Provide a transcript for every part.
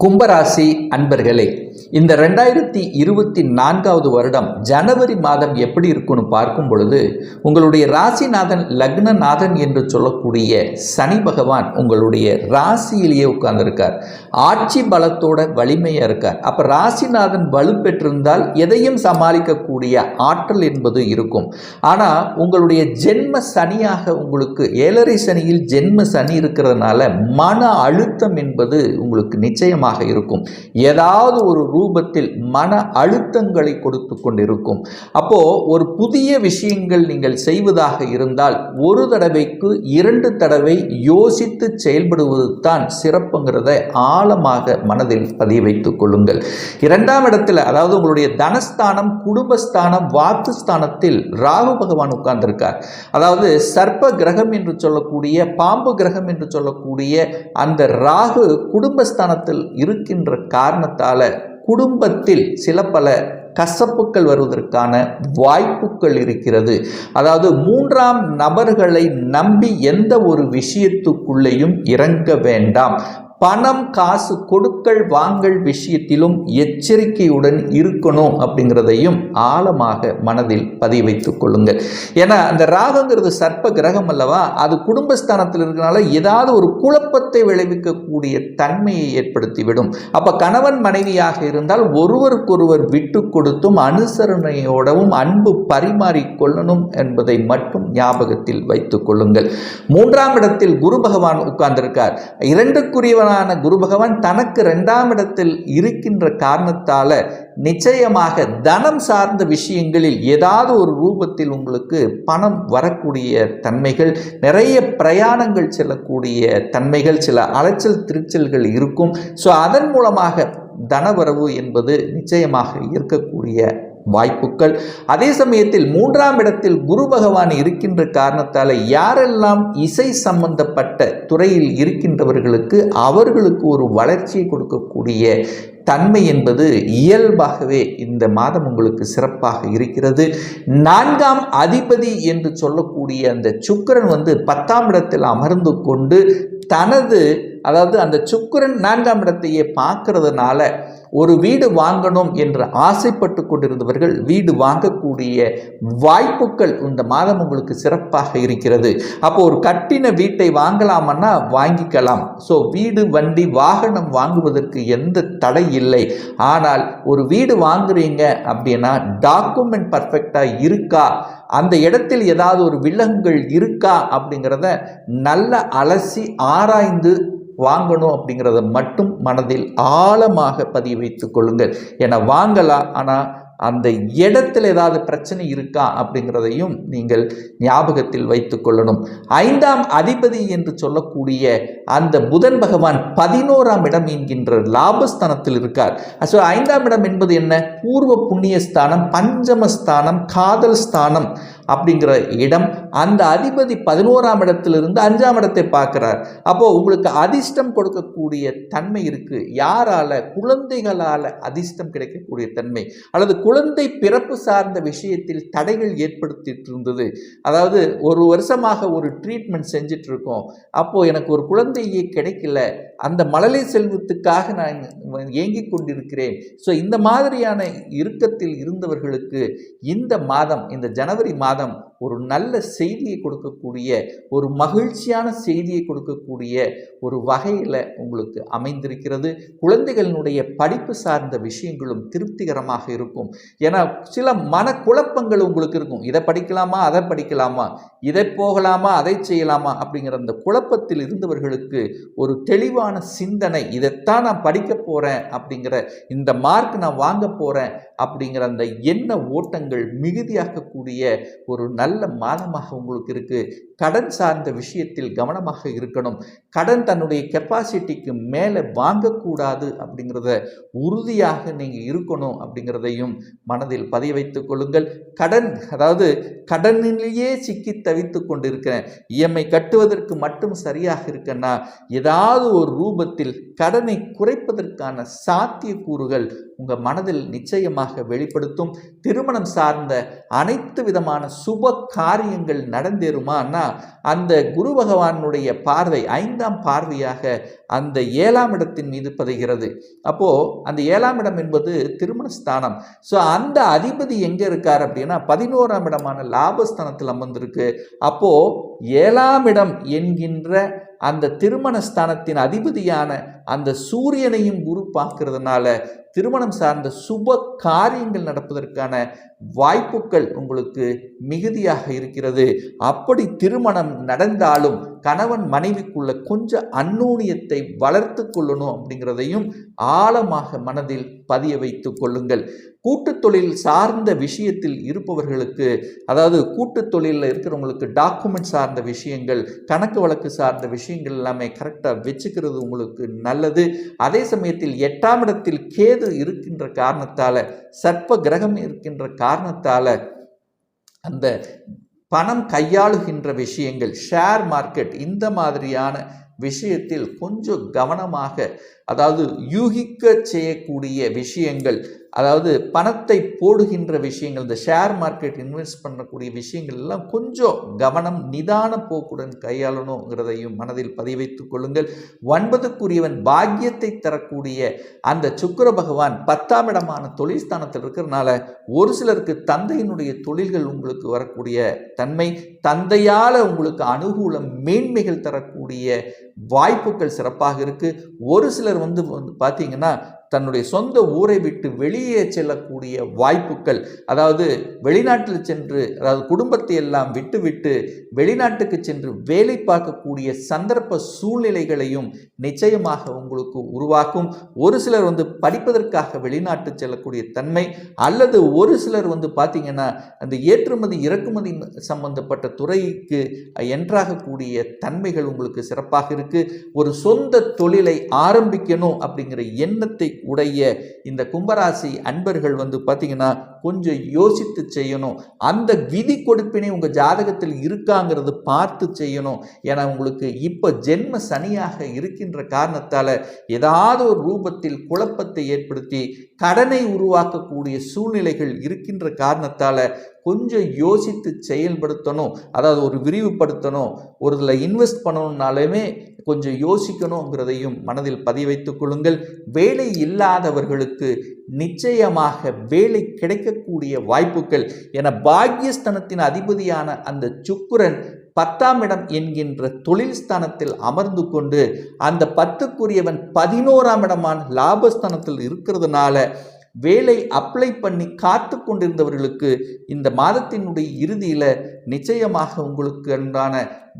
கும்பராசி அன்பர்களே இந்த ரெண்டாயிரத்தி இருபத்தி நான்காவது வருடம் ஜனவரி மாதம் எப்படி இருக்குன்னு பார்க்கும் பொழுது உங்களுடைய ராசிநாதன் லக்னநாதன் என்று சொல்லக்கூடிய சனி பகவான் உங்களுடைய ராசியிலேயே உட்கார்ந்துருக்கார். ஆட்சி பலத்தோட வலிமையாக இருக்கார். அப்போ ராசிநாதன் வலுப்பெற்றிருந்தால் எதையும் சமாளிக்கக்கூடிய ஆற்றல் என்பது இருக்கும். ஆனால் உங்களுடைய ஜென்ம சனியாக உங்களுக்கு ஏழரை சனியில் ஜென்ம சனி இருக்கிறதுனால மன அழுத்தம் என்பது உங்களுக்கு நிச்சயமாக இருக்கும். ஏதாவது ஒரு ரூபத்தில் மன அழுத்தங்களை கொடுத்து கொண்டிருக்கும். அப்போ ஒரு புதிய விஷயங்கள் நீங்கள் செய்வதாக இருந்தால் ஒரு தடவைக்கு இரண்டு தடவை யோசித்து செயல்படுவது தான் சிறப்புங்கிறத ஆழமாக மனதில் பதிய வைத்துக் கொள்ளுங்கள். இரண்டாம் இடத்துல அதாவது உங்களுடைய தனஸ்தானம் குடும்பஸ்தானம் வாக்குஸ்தானத்தில் ராகு பகவான் உட்கார்ந்திருக்கார். அதாவது சர்ப்ப கிரகம் என்று சொல்லக்கூடிய பாம்பு கிரகம் என்று சொல்லக்கூடிய அந்த ராகு குடும்பஸ்தானத்தில் இருக்கின்ற காரணத்தால குடும்பத்தில் சில பல கசப்புக்கள் வருவதற்கான வாய்ப்புகள் இருக்கிறது. அதாவது மூன்றாம் நபர்களை நம்பி எந்த ஒரு விஷயத்துக்குள்ளேயும் இறங்க வேண்டாம். பணம் காசு கொடுக்கல் வாங்கல் விஷயத்திலும் எச்சரிக்கையுடன் இருக்கணும் அப்படிங்கிறதையும் ஆழமாக மனதில் பதிய வைத்துக் கொள்ளுங்கள். ஏன்னா அந்த ராகங்கிறது சர்ப்ப கிரகம் அல்லவா? அது குடும்பஸ்தானத்தில் இருக்கிறனால ஏதாவது ஒரு குழப்பத்தை விளைவிக்கக்கூடிய தன்மையை ஏற்படுத்திவிடும். அப்போ கணவன் மனைவியாக இருந்தால் ஒருவருக்கொருவர் விட்டு கொடுத்தும் அனுசரணையோடவும் அன்பு பரிமாறிக்கொள்ளணும் என்பதை மட்டும் ஞாபகத்தில் வைத்துக் கொள்ளுங்கள். மூன்றாம் இடத்தில் குரு பகவான் உட்கார்ந்திருக்கார். இரண்டுக்குரியவன் பகவானான குரு பகவான் தனக்கு ரெண்டாம் இடத்தில் இருக்கின்ற காரணத்தால நிச்சயமாக தனம் சார்ந்த விஷயங்களில் ஏதாவது ஒரு ரூபத்தில் உங்களுக்கு பணம் வரக்கூடிய தன்மைகள் நிறைய பிரயாணங்கள் செல்லக்கூடிய தன்மைகள் சில அலைச்சல் திருச்சல்கள் இருக்கும். ஸோ அதன் மூலமாக தனவரவு என்பது நிச்சயமாக இருக்கக்கூடிய வாய்ப்புகள். அதே சமயத்தில் மூன்றாம் இடத்தில் குரு பகவான் இருக்கின்ற காரணத்தால் யாரெல்லாம் இசை சம்பந்தப்பட்ட துறையில் இருக்கின்றவர்களுக்கு அவர்களுக்கு ஒரு வளர்ச்சியை கொடுக்கக்கூடிய தன்மை என்பது இயல்பாகவே இந்த மாதம் உங்களுக்கு சிறப்பாக இருக்கிறது. நான்காம் அதிபதி என்று சொல்லக்கூடிய அந்த சுக்கரன் வந்து பத்தாம் இடத்தில் அமர்ந்து கொண்டு தனது அதாவது அந்த சுக்கரன் நான்காம் இடத்தையே பார்க்கறதுனால ஒரு வீடு வாங்கணும் என்று ஆசைப்பட்டு கொண்டிருந்தவர்கள் வீடு வாங்கக்கூடிய வாய்ப்புகள் இந்த மாதம் உங்களுக்கு சிறப்பாக இருக்கிறது. அப்போ ஒரு கட்டின வீட்டை வாங்கலாமன்னா வாங்கிக்கலாம். ஸோ வீடு வண்டி வாகனம் வாங்குவதற்கு எந்த தடை இல்லை. ஆனால் ஒரு வீடு வாங்குறீங்க அப்படின்னா டாக்குமெண்ட் பர்ஃபெக்டாக இருக்கா? அந்த இடத்தில் ஏதாவது ஒரு விலங்குகள் இருக்கா அப்படிங்கிறத நல்ல அலசி ஆராய்ந்து வாங்கணும் அப்படிங்கிறத மட்டும் மனதில் ஆழமாக பதிய வைத்துக் கொள்ளுங்கள். ஏன்னா வாங்கலாம் ஆனால் அந்த இடத்துல ஏதாவது பிரச்சனை இருக்கா அப்படிங்கிறதையும் நீங்கள் ஞாபகத்தில் வைத்து கொள்ளணும். ஐந்தாம் அதிபதி என்று சொல்லக்கூடிய அந்த புதன் பகவான் பதினோராம் இடம் என்கின்ற லாபஸ்தானத்தில் இருக்கார். ஸோ ஐந்தாம் இடம் என்பது என்ன? பூர்வ புண்ணிய ஸ்தானம் பஞ்சமஸ்தானம் காதல் ஸ்தானம். அப்படிங்கிற இடம் அந்த அதிபதி பதினோராம் இடத்திலிருந்து அஞ்சாம் இடத்தை பார்க்குறார். அப்போது உங்களுக்கு அதிர்ஷ்டம் கொடுக்கக்கூடிய தன்மை இருக்குது யாரால? குழந்தைகளால் அதிர்ஷ்டம் கிடைக்கக்கூடிய தன்மை. அல்லது குழந்தை பிறப்பு சார்ந்த விஷயத்தில் தடைகள் ஏற்படுத்திட்டு இருந்தது. அதாவது ஒரு வருஷமாக ஒரு ட்ரீட்மெண்ட் செஞ்சிட்டு இருக்கோம் அப்போது எனக்கு ஒரு குழந்தையே கிடைக்கல. அந்த மழலை செல்வத்துக்காக நான் ஏங்கிக் கொண்டிருக்கிறேன். ஸோ இந்த மாதிரியான இறுக்கத்தில் இருந்தவர்களுக்கு இந்த மாதம் இந்த ஜனவரி மாதம் ஒரு நல்ல செய்தியை கொடுக்கக்கூடிய ஒரு மகிழ்ச்சியான செய்தியை கொடுக்கக்கூடிய ஒரு வகையில் உங்களுக்கு அமைந்திருக்கிறது. குழந்தைகளினுடைய படிப்பு சார்ந்த விஷயங்களும் திருப்திகரமாக இருக்கும். ஏன்னா சில மனக்குழப்பங்கள் உங்களுக்கு இருக்கும். இதை படிக்கலாமா அதை படிக்கலாமா இதை போகலாமா அதை செய்யலாமா அப்படிங்கிற அந்த குழப்பத்தில் இருந்தவர்களுக்கு ஒரு தெளிவான சிந்தனை இதைத்தான் நான் படிக்க போகிறேன் அப்படிங்கிற இந்த மார்க் நான் வாங்க போகிறேன் அப்படிங்கிற அந்த எண்ண ஓட்டங்கள் மிகுதியாக்கக்கூடிய ஒரு நல்ல மாதமாக உங்களுக்கு இருக்குது கடன் சார்ந்த விஷயத்தில் கவனமாக இருக்கணும். கடன் தன்னுடைய கெப்பாசிட்டிக்கு மேலே வாங்கக்கூடாது அப்படிங்கிறத உறுதியாக நீங்கள் இருக்கணும் அப்படிங்கிறதையும் மனதில் பதிய வைத்துக் கொள்ளுங்கள். கடன் அதாவது கடனிலேயே சிக்கி தவித்து கொண்டிருக்கிறேன். இஎம்ஐ கட்டுவதற்கு மட்டும் சரியாக இருக்கேன்னா ஏதாவது ஒரு ரூபத்தில் கடனை குறைப்பதற்கான சாத்தியக்கூறுகள் உங்கள் மனதில் நிச்சயமாக வெளிப்படுத்தும் திருமணம் சார்ந்த அனைத்து விதமான சுப காரியங்கள் நடந்தேறுமான்னா அந்த குரு பகவானுடைய பார்வை ஐந்தாம் பார்வையாக அந்த ஏழாம் இடத்தின் மீது பதிகிறது அப்போது அந்த ஏழாம் இடம் என்பது திருமண ஸ்தானம். ஸோ அந்த அதிபதி எங்கே இருக்கார் அப்படின்னா பதினோராம் இடமான லாபஸ்தானத்தில் அமர்ந்திருக்கு. அப்போது ஏழாம் இடம் என்கின்ற அந்த திருமண ஸ்தானத்தின் அதிபதியான அந்த சூரியனையும் குரு பார்க்கறதுனால திருமணம் சார்ந்த சுப காரியங்கள் நடப்பதற்கான வாய்ப்புகள் உங்களுக்கு மிகுதியாக இருக்கிறது. அப்படி திருமணம் நடந்தாலும் கணவன் மனைவிக்குள்ள கொஞ்சம் அந்நூனியத்தை வளர்த்து கொள்ளணும் அப்படிங்கிறதையும் ஆழமாக மனதில் பதிய வைத்து கொள்ளுங்கள். கூட்டு தொழில் சார்ந்த விஷயத்தில் இருப்பவர்களுக்கு அதாவது கூட்டு தொழிலில் இருக்கிறவங்களுக்கு டாக்குமெண்ட் சார்ந்த விஷயங்கள் கணக்கு வழக்கு சார்ந்த விஷயங்கள் எல்லாமே கரெக்டாக வச்சுக்கிறது உங்களுக்கு நல்லது. அதே சமயத்தில் எட்டாம் இடத்தில் கேது இருக்கின்ற காரணத்தால் சர்ப்ப கிரகம் இருக்கின்ற காரணத்தால் அந்த பணம் கையாளுகின்ற விஷயங்கள் ஷேர் மார்க்கெட் இந்த மாதிரியான விஷயத்தில் கொஞ்சம் கவனமாக அதாவது யூகிக்க செய்யக்கூடிய விஷயங்கள் அதாவது பணத்தை போடுகின்ற விஷயங்கள் இந்த ஷேர் மார்க்கெட் இன்வெஸ்ட் பண்ணக்கூடிய விஷயங்கள் எல்லாம் கொஞ்சம் கவனம் நிதான போக்குடன் கையாளணுங்கிறதையும் மனதில் பதிவைத்துக் கொள்ளுங்கள். ஒன்பதுக்குரியவன் பாக்கியத்தை தரக்கூடிய அந்த சுக்கிர பகவான் பத்தாம் இடமான தொழில் ஸ்தானத்தில் இருக்கிறனால ஒரு சிலருக்கு தந்தையினுடைய தொழில்கள் உங்களுக்கு வரக்கூடிய தன்மை தந்தையால் உங்களுக்கு அனுகூலம் மேன்மைகள் தரக்கூடிய வாய்ப்புகள் சிறப்பாக இருக்குது ஒரு சிலர் வந்து வந்து பார்த்தீங்கன்னா தன்னுடைய சொந்த ஊரை விட்டு வெளியே செல்லக்கூடிய வாய்ப்புகள் அதாவது வெளிநாட்டில் சென்று அதாவது குடும்பத்தை எல்லாம் விட்டுவிட்டு வெளிநாட்டுக்கு சென்று வேலை பார்க்கக்கூடிய சந்தர்ப்ப சூழ்நிலைகளையும் நிச்சயமாக உங்களுக்கு உருவாக்கும். ஒரு சிலர் வந்து படிப்பதற்காக வெளிநாட்டு செல்லக்கூடிய தன்மை அல்லது ஒரு சிலர் வந்து பார்த்தீங்கன்னா அந்த ஏற்றுமதி இறக்குமதி சம்பந்தப்பட்ட துறைக்கு என்றாகக்கூடிய தன்மைகள் உங்களுக்கு சிறப்பாக இருக்குது ஒரு சொந்த தொழிலை ஆரம்பிக்கணும் அப்படிங்கிற எண்ணத்தை உடைய இந்த கும்பராசி அன்பர்கள் வந்து பார்த்தீங்கன்னா கொஞ்சம் யோசித்து செய்யணும். அந்த விதி கொடுப்பினை உங்கள் ஜாதகத்தில் இருக்காங்கிறது பார்த்து செய்யணும். ஏன்னா உங்களுக்கு இப்போ ஜென்ம சனியாக இருக்கின்ற காரணத்தால் ஏதாவது ஒரு ரூபத்தில் குழப்பத்தை ஏற்படுத்தி கடனை உருவாக்கக்கூடிய சூழ்நிலைகள் இருக்கின்ற காரணத்தால் கொஞ்சம் யோசித்து செயல்படுத்தணும். அதாவது ஒரு விரிவுபடுத்தணும். ஒரு இதில் இன்வெஸ்ட் பண்ணணும்னாலுமே கொஞ்சம் யோசிக்கணுங்கிறதையும் மனதில் பதிவைத்துக் கொள்ளுங்கள். வேலை இல்லாதவர்களுக்கு நிச்சயமாக வேலை கிடைக்கக்கூடிய வாய்ப்புகள். என பாக்யஸ்தனத்தின் அதிபதியான அந்த சுக்குரன் பத்தாம் இடம் என்கின்ற தொழில் ஸ்தானத்தில் அமர்ந்து கொண்டு அந்த பத்துக்குரியவன் பதினோராம் இடமான லாபஸ்தானத்தில் இருக்கிறதுனால வேலை அப்ளை பண்ணி காத்து கொண்டிருந்தவர்களுக்கு இந்த மாதத்தினுடைய இறுதியில் நிச்சயமாக உங்களுக்கு உண்டான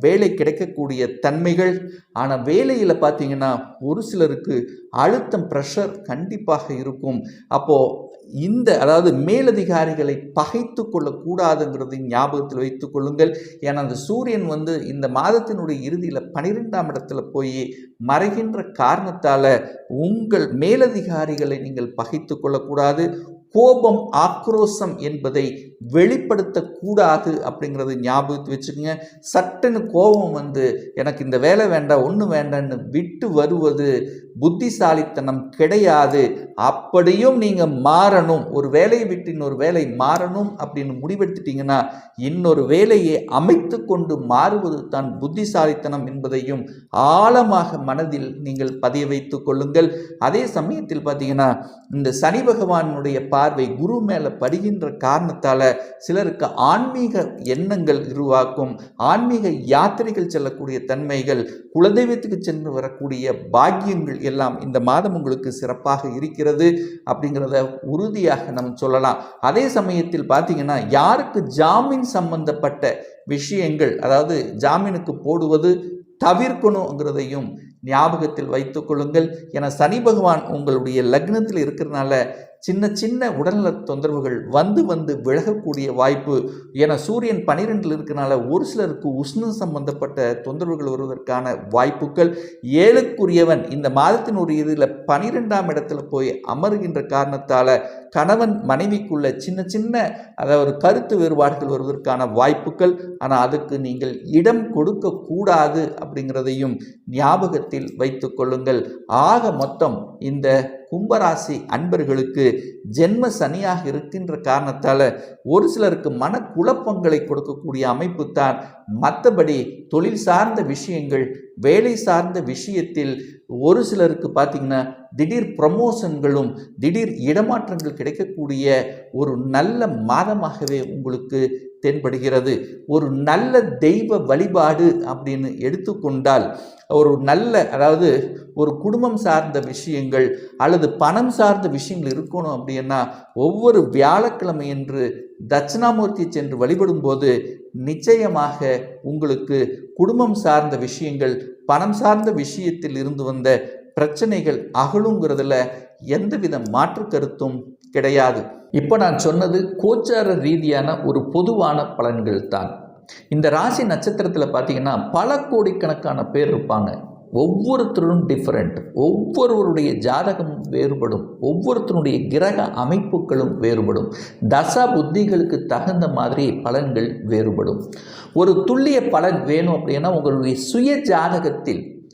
வேலை கிடைக்கக்கூடிய தன்மைகள். ஆனால் வேலையில் பார்த்தீங்கன்னா ஒரு சிலருக்கு அழுத்தம் ப்ரெஷர் கண்டிப்பாக இருக்கும். அப்போது இந்த அதாவது மேலதிகாரிகளை பகைத்து கொள்ளக்கூடாதுங்கிறது ஞாபகத்தில் வைத்துக் கொள்ளுங்கள். ஏன்னா அந்த சூரியன் வந்து இந்த மாதத்தினுடைய இறுதியில் பனிரெண்டாம் இடத்துல போய் மறைகின்ற காரணத்தால் உங்கள் மேலதிகாரிகளை நீங்கள் பகைத்து கொள்ளக்கூடாது. கோபம் ஆக்ரோசம் என்பதை வெளிப்படுத்தக்கூடாது அப்படிங்கிறது ஞாபகத்து வச்சுக்கோங்க. சட்டுன்னு கோபம் வந்து எனக்கு இந்த வேலை வேண்டாம் ஒன்று வேண்டான்னு விட்டு வருவது புத்திசாலித்தனம் கிடையாது. அப்படியும் நீங்கள் மாறணும். ஒரு வேலையை விட்டு இன்னொரு வேலை மாறணும் அப்படின்னு முடிவெடுத்துட்டீங்கன்னா இன்னொரு வேலையை அமைத்து கொண்டு மாறுவது தான் புத்திசாலித்தனம் என்பதையும் ஆழமாக மனதில் நீங்கள் பதிய வைத்து கொள்ளுங்கள். அதே சமயத்தில் பார்த்தீங்கன்னா இந்த சனி பகவானுடைய பார்வை குரு மேலே படுகின்ற காரணத்தால் சிலருக்கு ஆன்மீக எண்ணங்கள் உருவாக்கும் ஆன்மீக யாத்திரைகள் செல்லக்கூடிய தன்மைகள் குலதெய்வத்துக்கு சென்று வரக்கூடிய பாக்கியங்கள் எல்லாம் இந்த மாதம் உங்களுக்கு சிறப்பாக இருக்கிறது அப்படிங்கிறத உறுதியாக நம்ம சொல்லலாம். அதே சமயத்தில் பார்த்தீங்கன்னா யாருக்கு ஜாமீன் சம்பந்தப்பட்ட விஷயங்கள் அதாவது ஜாமீனுக்கு போடுவது தவிர்க்கணுங்கிறதையும் ஞாபகத்தில் வைத்து கொள்ளுங்கள். என சனி பகவான் உங்களுடைய லக்னத்தில் இருக்கிறனால சின்ன சின்ன உடல்நல தொந்தரவுகள் வந்து வந்து விலகக்கூடிய வாய்ப்பு. என சூரியன் பனிரெண்டில் இருக்கிறனால ஒரு சிலருக்கு உஷ்ணம் சம்பந்தப்பட்ட தொந்தரவுகள் வருவதற்கான வாய்ப்புகள். ஏழுக்குரியவன் இந்த மாதத்தின் ஒரு இதில் பனிரெண்டாம் இடத்துல போய் அமருகின்ற காரணத்தால் கணவன் மனைவிக்குள்ள சின்ன சின்ன அதாவது கருத்து வேறுபாடுகள் வருவதற்கான வாய்ப்புகள். ஆனால் அதுக்கு நீங்கள் இடம் கொடுக்கக்கூடாது அப்படிங்கிறதையும் ஞாபகத்தில் ஞாபகத்தில் வைத்து கொள்ளுங்கள். ஆக மொத்தம் இந்த கும்பராசி அன்பர்களுக்கு ஜென்ம சனியாக இருக்கின்ற காரணத்தால் ஒரு சிலருக்கு மனக்குழப்பங்களை கொடுக்கக்கூடிய அமைப்பு தான் மற்றபடி தொழில் சார்ந்த விஷயங்கள் வேலை சார்ந்த விஷயத்தில் ஒரு சிலருக்கு பார்த்திங்கன்னா திடீர் ப்ரமோஷன்களும் திடீர் இடமாற்றங்கள் கிடைக்கக்கூடிய ஒரு நல்ல மாதமாகவே உங்களுக்கு தென்படுகிறது. ஒரு நல்ல தெய்வ வழிபாடு அப்படின்னு எடுத்துக்கொண்டால் ஒரு நல்ல அதாவது ஒரு குடும்பம் சார்ந்த விஷயங்கள் அல்லது பணம் சார்ந்த விஷயங்கள் இருக்கணும் அப்படின்னா ஒவ்வொரு வியாழக்கிழமை என்று தட்சிணாமூர்த்தி சென்று வழிபடும்போது நிச்சயமாக உங்களுக்கு குடும்பம் சார்ந்த விஷயங்கள் பணம் சார்ந்த விஷயத்தில் இருந்து வந்த பிரச்சனைகள் அகலுங்கிறதுல எந்தவித மாற்று கருத்தும் கிடையாது. இப்போ நான் சொன்னது கோச்சார ரீதியான ஒரு பொதுவான பலன்கள் தான் இந்த ராசி நட்சத்திரத்தில் பார்த்தீங்கன்னா பல கோடிக்கணக்கான பேர் இருப்பாங்க. ஒவ்வொருத்தரும் டிஃப்ரெண்ட் ஒவ்வொருவருடைய ஜாதகம் வேறுபடும். ஒவ்வொருத்தருடைய கிரக அமைப்புகளும் வேறுபடும். தசா புத்திகளுக்கு தகுந்த மாதிரி பலன்கள் வேறுபடும். ஒரு துல்லிய பலன் வேணும் அப்படின்னா உங்களுடைய சுய ஜாதகத்தில்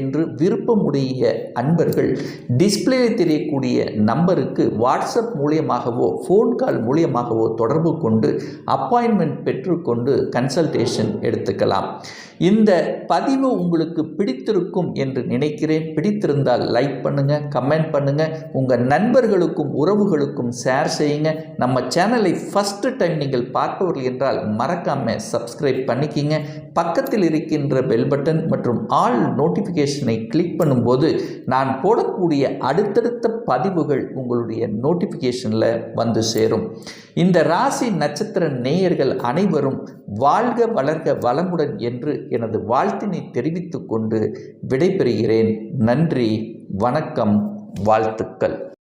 என்று விருப்பமுடைய அன்பர்கள் டிஸ்பிளேவில் தெரியக்கூடிய நம்பருக்கு வாட்ஸ்அப் மூலியமாகவோ ஃபோன் கால் மூலியமாகவோ தொடர்பு கொண்டு அப்பாயின்மெண்ட் பெற்றுக்கொண்டு கன்சல்டேஷன் எடுத்துக்கலாம். இந்த பதிவு உங்களுக்கு பிடித்திருக்கும் என்று நினைக்கிறேன். பிடித்திருந்தால் லைக் பண்ணுங்கள் கமெண்ட் பண்ணுங்கள் உங்கள் நண்பர்களுக்கும் உறவுகளுக்கும் ஷேர் செய்யுங்க. நம்ம சேனலை ஃபஸ்ட்டு டைம் நீங்கள் பார்ப்பவர்கள் என்றால் மறக்காமல் சப்ஸ்கிரைப் பண்ணிக்கிங்க. பக்கத்தில் இருக்கின்ற பெல் பட்டன் மற்றும் ஆல் நோட்டிஃபிகேஷன் கிளிக் பண்ணும்போது நான் போடக்கூடிய அடுத்தடுத்த பதிவுகள் உங்களுடைய நோட்டிஃபிகேஷனில் வந்து சேரும். இந்த ராசி நட்சத்திர நேயர்கள் அனைவரும் வாழ்க வளர்க வளமுடன் என்று எனது வாழ்த்தினை தெரிவித்து கொண்டு விடைபெறுகிறேன். நன்றி வணக்கம் வாழ்த்துக்கள்.